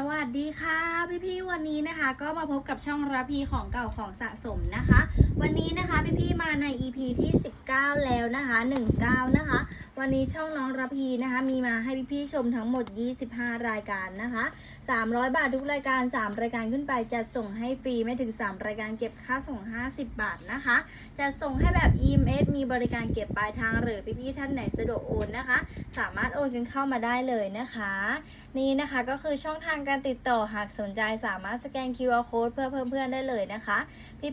สวัสดีค่ะพี่พี่วันนี้นะคะก็มาพบกับช่องระพีของเก่าของสะสมนะคะ วันนี้นะคะพี่พี่มาใน EP ที่ 19 แล้วนะคะ 19 นะคะ วันนี้ช่องน้องระพีนะคะ มีมาให้พี่ๆชมทั้งหมด 25 รายการนะคะ 300 บาททุกรายการ 3 รายการขึ้นไปจะส่งให้ฟรีไม่ถึง 3 รายการเก็บค่าส่ง 50 บาทนะคะ จะส่งให้แบบ EMS มีบริการเก็บปลายทางหรือพี่ๆท่านไหนสะดวกโอนนะคะ สามารถโอนกันเข้ามาได้เลยนะคะ นี่นะคะก็คือช่องทางการติดต่อหากสนใจสามารถสแกน QR code เพื่อเพิ่มเพื่อนได้เลยนะคะ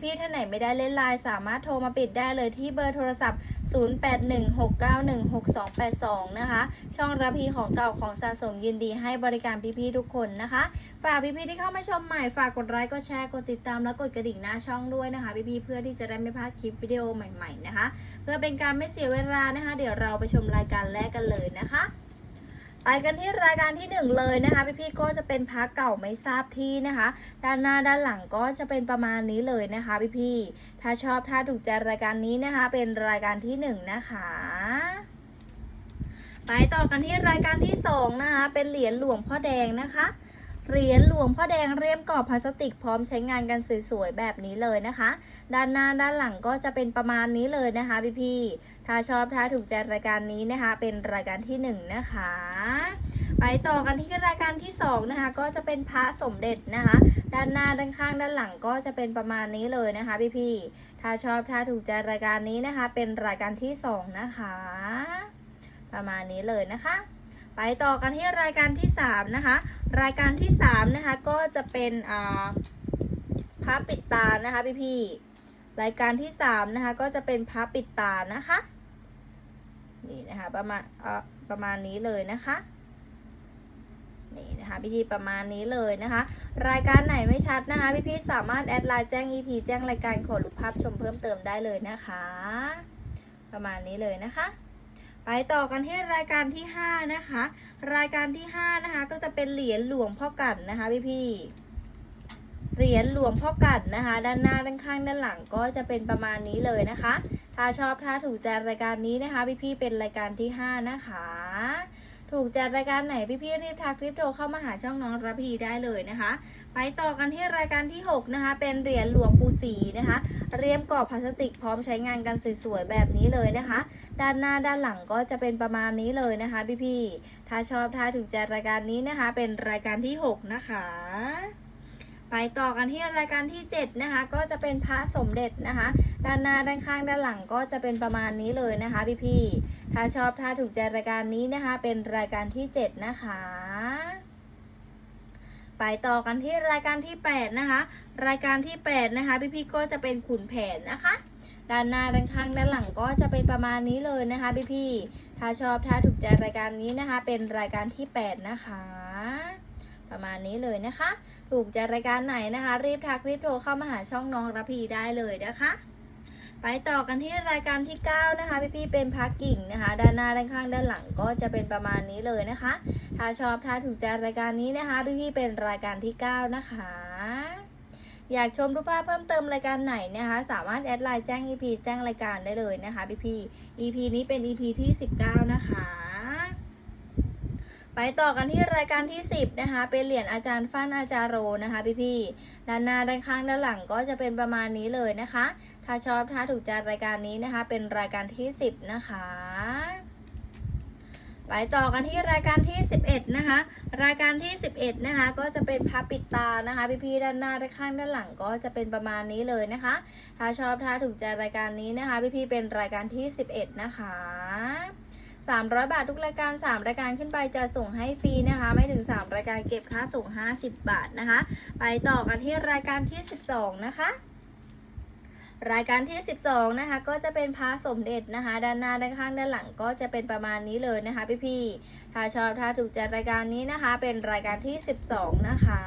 พี่ๆท่านไหนไม่ได้เล่นไลน์สามารถโทรมาปิดได้เลยที่เบอร์โทรศัพท์ 0816916 282 นะคะ ช่องรับพีของเก่าของสะสมยินดีให้บริการพี่ๆทุกคนนะคะ ฝากพี่ๆที่เข้ามาชมใหม่ ฝากกดไลค์ กดแชร์ กดติดตาม และกดกระดิ่งหน้าช่องด้วยนะคะ พี่ๆ เพื่อที่จะได้ไม่พลาดคลิปวิดีโอใหม่ๆนะคะ เพื่อเป็นการไม่เสียเวลานะคะ เดี๋ยวเราไปชมรายการแรกกันเลยนะคะไปกันที่รายการที่หนึ่งเลยนะคะ พี่ๆก็จะเป็นพักเก่าไม่ทราบที่นะคะ ด้านหน้าด้านหลังก็จะเป็นประมาณนี้เลยนะคะพี่ๆถ้าชอบถ้าถูกใจรายการนี้นะคะ เป็นรายการที่หนึ่งนะคะ ไปต่อกันที่รายการที่สองนะคะ เป็นเหรียญหลวงพ่อแดงนะคะ เหรียญหลวงพ่อแดงเรียมกรอบพลาสติกพร้อมใช้งานกันสวยๆแบบนี้เลยนะคะ ด้านหน้าด้านหลังก็จะเป็นประมาณนี้เลยนะคะพี่ๆ ถ้าชอบถ้าถูกใจรายการนี้นะคะ เป็นรายการที่หนึ่งนะคะไปต่อกันที่รายการที่สองนะคะก็จะเป็นพระสมเด็จนะคะ ด้านหน้าด้านข้างด้านหลังก็จะเป็นประมาณนี้เลยนะคะพี่ๆ ถ้าชอบถ้าถูกใจรายการนี้นะคะ เป็นรายการที่สองนะคะ ประมาณนี้เลยนะคะ ไปต่อกันที่รายการที่สามนะคะ รายการที่สามนะคะ ก็จะเป็นพระปิดตานะคะพี่ๆรายการที่สามนะคะ ก็จะเป็นพระปิดตานะคะนี่นะคะประมาณประมาณนี้เลยนะคะนี่นะคะพี่ๆประมาณนี้เลยนะคะ รายการไหนไม่ชัดนะคะพี่ๆสามารถแอดไลน์แจ้ง EP แจ้งรายการขอรูปภาพชมเพิ่มเติมได้เลยนะคะ ประมาณนี้เลยนะคะ ไปต่อกันที่รายการที่5นะคะ รายการที่5นะคะก็จะเป็นเหรียญหลวงพ่อกันนะคะพี่ๆเหรียญหลวงพ่อกันนะคะ ด้านหน้าด้านข้างด้านหลังก็จะเป็นประมาณนี้เลยนะคะ ถ้าชอบถ้าถูกใจรายการนี้นะคะ พี่ๆเป็นรายการที่ 5 นะคะ ถูกใจรายการไหนพี่ๆรีบทักรีบโทรเข้ามาหาช่องน้องระพีได้เลยนะคะ ไปต่อกันที่รายการที่ 6 นะคะ เป็นเหรียญหลวงปู่ศรีนะคะ เรียมกรอบพลาสติกพร้อมใช้งานกันสวยๆแบบนี้เลยนะคะ ด้านหน้าด้านหลังก็จะเป็นประมาณนี้เลยนะคะพี่ๆถ้าชอบถ้าถูกใจรายการนี้นะคะ เป็นรายการที่ 6 นะคะ ไปต่อกันที่รายการที่ 7 นะคะ ก็จะเป็นพระสมเด็จนะคะ ด้านหน้าด้านข้างด้านหลังก็จะเป็นประมาณนี้เลยนะคะพี่ๆถ้าชอบถ้าถูกใจรายการนี้นะคะ เป็นรายการที่ 7 นะคะไปต่อกันที่รายการที่ 8 นะคะ รายการที่ 8 นะคะ พี่ๆก็จะเป็นขุนแผนนะคะ ด้านหน้าด้านข้างด้านหลังก็จะเป็นประมาณนี้เลยนะคะ พี่ๆถ้าชอบถ้าถูกใจรายการนี้นะคะ เป็นรายการที่ 8 นะคะ ประมาณนี้เลยนะคะ ถูกใจรายการไหนนะคะ รีบทักรีบโทรเข้ามาหาช่องน้องระพีได้เลยนะคะ ไปต่อกันที่รายการที่ 9 นะคะ พี่ๆเป็นพักกิ่งนะคะ ด้านหน้าด้านข้างด้านหลังก็จะเป็นประมาณนี้เลยนะคะ ถ้าชอบถ้าถูกใจรายการนี้นะคะ พี่ๆเป็นรายการที่ 9 นะคะอยากชมรูปภาพเพิ่มเติมรายการไหนนะคะ สามารถแอดไลน์แจ้ง EP แจ้งรายการได้เลยนะคะพี่ๆ EP นี้เป็น EP ที่ 19 นะคะ ไปต่อกันที่รายการที่ 10 นะคะ เป็นเหรียญอาจารย์ฟั่นอาจารโรนะคะ พี่ๆด้านหน้าด้านข้างด้านหลังก็จะเป็นประมาณนี้เลยนะคะ ถ้าชอบถ้าถูกใจรายการนี้นะคะ เป็นรายการที่ 10 นะคะไปต่อกันที่รายการที่ 11 นะคะ รายการที่ 11 นะคะ ก็จะเป็นพับปิดตานะคะ พี่ๆด้านหน้าด้านข้างด้านหลังก็จะเป็นประมาณนี้เลยนะคะ ถ้าชอบถ้าถูกใจรายการนี้นะคะ พี่ๆเป็นรายการที่ 11 นะคะ 300 บาททุกรายการ 3 รายการขึ้นไปจะส่งให้ฟรีนะคะ ไม่ถึง 3 รายการเก็บค่าส่ง 50 บาทนะคะ ไปต่อกันที่รายการที่ 12 นะคะรายการที่ 12 นะคะ ก็จะเป็นพระสมเด็จนะคะ ด้านหน้าด้านข้างด้านหลังก็จะเป็นประมาณนี้เลยนะคะพี่ๆถ้าชอบถ้าถูกใจรายการนี้นะคะ เป็นรายการที่ 12 นะคะ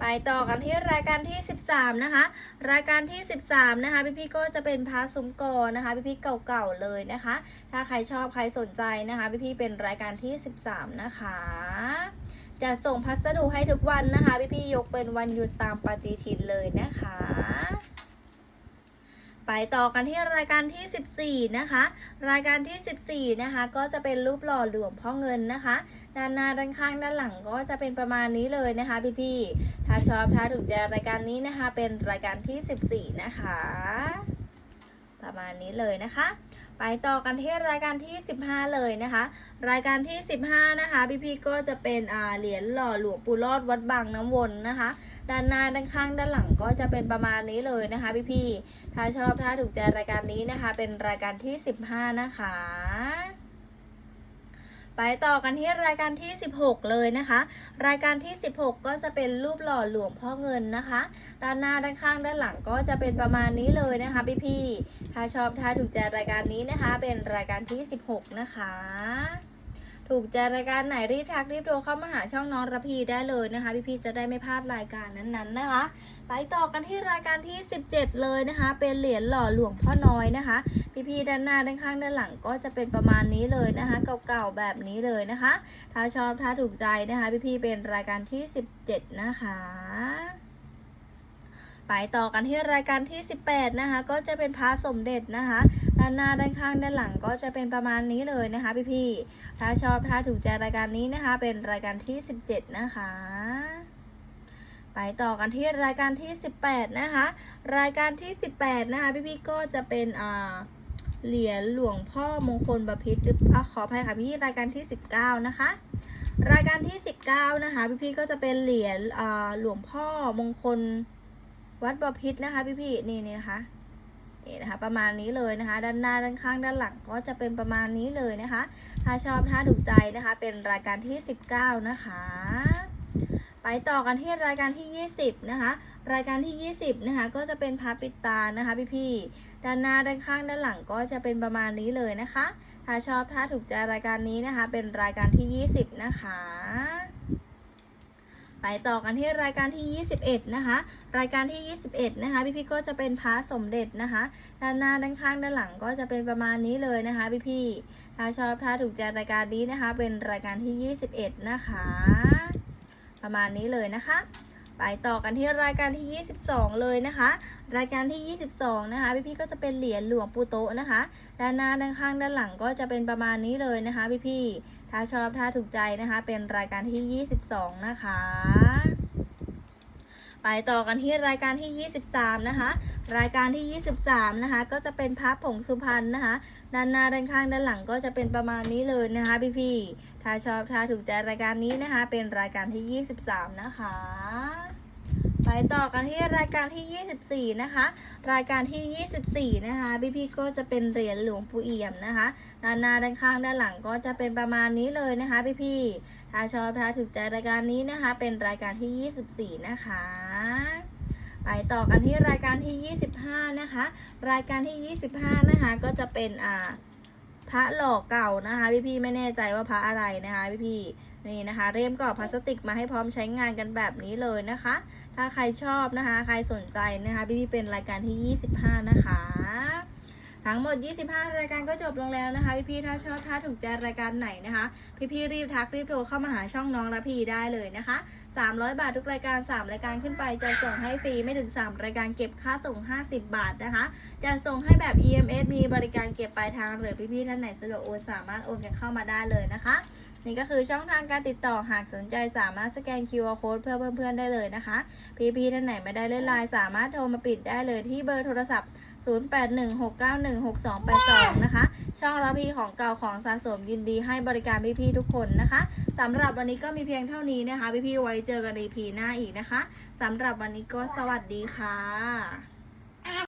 ไปต่อกันที่รายการที่ 13 นะคะ รายการที่ 13 นะคะ พี่ๆก็จะเป็นพาซุ้มกอนะคะ พี่ๆเก่าๆเลยนะคะ ถ้าใครชอบใครสนใจนะคะ พี่ๆเป็นรายการที่ 13 นะคะจะส่งพัสดุให้ทุกวันนะคะ พี่ๆยกเป็นวันหยุดตามปฏิทินเลยนะคะไปไปต่อกันที่รายการที่ 14 นะคะ รายการที่ 14 นะคะ ก็จะเป็นรูปหล่อหลวงพ่อเงินนะคะ ด้านหน้าด้านข้างด้านหลังก็จะเป็นประมาณนี้เลยนะคะพี่ๆถ้าชอบถ้าถูกใจรายการนี้นะคะ เป็นรายการที่ 14 นะคะ ประมาณนี้เลยนะคะ ไปต่อกันที่รายการที่ 15 เลยนะคะ รายการที่ 15 นะคะ พี่ๆก็จะเป็นเหรียญหล่อหลวงปู่รอดวัดบางน้ำวนนะคะด้านหน้าด้านข้างด้านหลังก็จะเป็นประมาณนี้เลยนะคะ พี่ๆถ้าชอบถ้าถูกใจรายการนี้นะคะ เป็นรายการที่ 15 นะคะ ไปต่อกันที่รายการที่ 16 เลยนะคะ รายการที่ 16 ก็จะเป็นรูปหล่อหลวงพ่อเงินนะคะ ด้านหน้าด้านข้างด้านหลังก็จะเป็นประมาณนี้เลยนะคะพี่ๆถ้าชอบถ้าถูกใจรายการนี้นะคะ เป็นรายการที่ 16 นะคะ ถูกใจรายการไหนรีบทักรีบโทรเข้ามาหาช่องน้องระพีได้เลยนะคะพี่ๆจะได้ไม่พลาดรายการนั้นๆนะคะ ไปต่อกันที่รายการที่ 17 เลยนะคะ เป็นเหรียญหล่อหลวงพ่อน้อยนะคะ พี่ๆด้านหน้าด้านข้างด้านหลังก็จะเป็นประมาณนี้เลยนะคะ เก่าๆแบบนี้เลยนะคะ ถ้าชอบถ้าถูกใจนะคะ พี่ๆเป็นรายการที่ 17 นะคะไปต่อกันที่รายการที่ 18 นะคะ ก็จะเป็นพระสมเด็จนะคะ ด้านหน้าด้านข้างด้านหลังก็จะเป็นประมาณนี้เลยนะคะพี่ๆถ้าชอบถ้าถูกใจรายการนี้นะคะ เป็นรายการที่ 17 นะคะ ไปต่อกันที่รายการที่ 18 นะคะ รายการที่ 18 นะคะพี่ๆก็จะเป็นอ่าเหรียญหลวงพ่อมงคลบพิตรหรืออะขออภัยค่ะพี่รายการที่ 19 นะคะ รายการที่ 19 นะคะ พี่ๆก็จะเป็นเหรียญหลวงพ่อมงคลวัดบพิตรนะคะ พี่ๆนี่นี่นะคะ นี่นะคะ ประมาณนี้เลยนะคะ ด้านหน้าด้านข้างด้านหลังก็จะเป็นประมาณนี้เลยนะคะ ถ้าชอบถ้าถูกใจนะคะ เป็นรายการที่ 19 นะคะ ไปต่อกันที่รายการที่ 20 นะคะ รายการที่ 20 นะคะ ก็จะเป็นพาปิดตานะคะพี่ๆด้านหน้าด้านข้างด้านหลังก็จะเป็นประมาณนี้เลยนะคะ ถ้าชอบถ้าถูกใจรายการนี้นะคะ เป็นรายการที่ 20 นะคะ ไปต่อกันที่รายการที่ 21 นะคะ รายการที่ 21 นะคะ พี่พี่ก็จะเป็นพระสมเด็จนะคะ ด้านหน้าด้านข้างด้านหลังก็จะเป็นประมาณนี้เลยนะคะ พี่พี่ถ้าชอบถ้าถูกใจรายการนี้นะคะ เป็นรายการที่ 21 นะคะ ประมาณนี้เลยนะคะ ไปต่อกันที่รายการที่ 22 เลยนะคะ รายการที่ 22 นะคะ พี่ๆก็จะเป็นเหรียญหลวงปู่โตะนะคะ ด้านหน้าด้านข้างด้านหลังก็จะเป็นประมาณนี้เลยนะคะ พี่ๆถ้าชอบถ้าถูกใจนะคะ เป็นรายการที่ 22 นะคะ ไปต่อกันที่รายการที่ 23 นะคะ รายการที่ 23 นะคะ ก็จะเป็นพระผงสุพรรณนะคะ ด้านหน้าด้านข้างด้านหลังก็จะเป็นประมาณนี้เลยนะคะพี่ๆถ้าชอบถ้าถูกใจรายการนี้นะคะ เป็นรายการที่ 23 นะคะ ไปต่อกันที่รายการที่ 24 นะคะ รายการที่ 24 นะคะพี่พี่ก็จะเป็นเหรียญหลวงปู่เอี่ยมนะคะด้านหน้าด้านข้างด้านหลังก็จะเป็นประมาณนี้เลยนะคะพี่พี่ถ้าชอบถ้าถูกใจรายการนี้นะคะ เป็นรายการที่ 24 นะคะ ไปต่อกันที่รายการที่ 25 นะคะ รายการที่ 25 นะคะก็จะเป็นอ่าพระหล่อเก่านะคะ พี่พี่ไม่แน่ใจว่าพระอะไรนะคะ พี่พี่ นี่นะคะ เรียมกรอพลาสติกมาให้พร้อมใช้งานกันแบบนี้เลยนะคะ ถ้าใครชอบนะคะ ใครสนใจนะคะพี่พี่เป็นรายการที่ 25 นะคะทั้งหมด 25 รายการก็จบลงแล้วนะคะ พี่พี่ๆถ้าชอบถ้าถูกใจรายการไหนนะคะพี่พี่ๆ รีบทักรีบโทรเข้ามาหาช่องน้องระพีได้เลยนะคะ 300 บาททุกรายการ 3 รายการขึ้นไปจะส่งให้ฟรีไม่ถึง 3 รายการเก็บค่าส่ง 50 บาทนะคะ จะส่งให้แบบ EMS มีบริการเก็บปลายทางหรือพี่ๆท่านไหนสะดวกโอนสามารถโอนกันเข้ามาได้เลยนะคะ นี่ก็คือช่องทางการติดต่อหากสนใจสามารถสแกน QR code เพื่อเพื่อนๆได้เลยนะคะ พี่ๆท่านไหนไม่ได้เล่นไลน์สามารถโทรมาปิดได้เลยที่เบอร์โทรศัพท์ 0816916282 นะคะ ช่องรับพี่ของเก่าของสะสมยินดีให้บริการพี่ๆทุกคนนะคะสำหรับวันนี้ก็มีเพียงเท่านี้นะคะ พี่ๆไว้เจอกันในพีหน้าอีกนะคะสำหรับวันนี้ก็สวัสดีค่ะ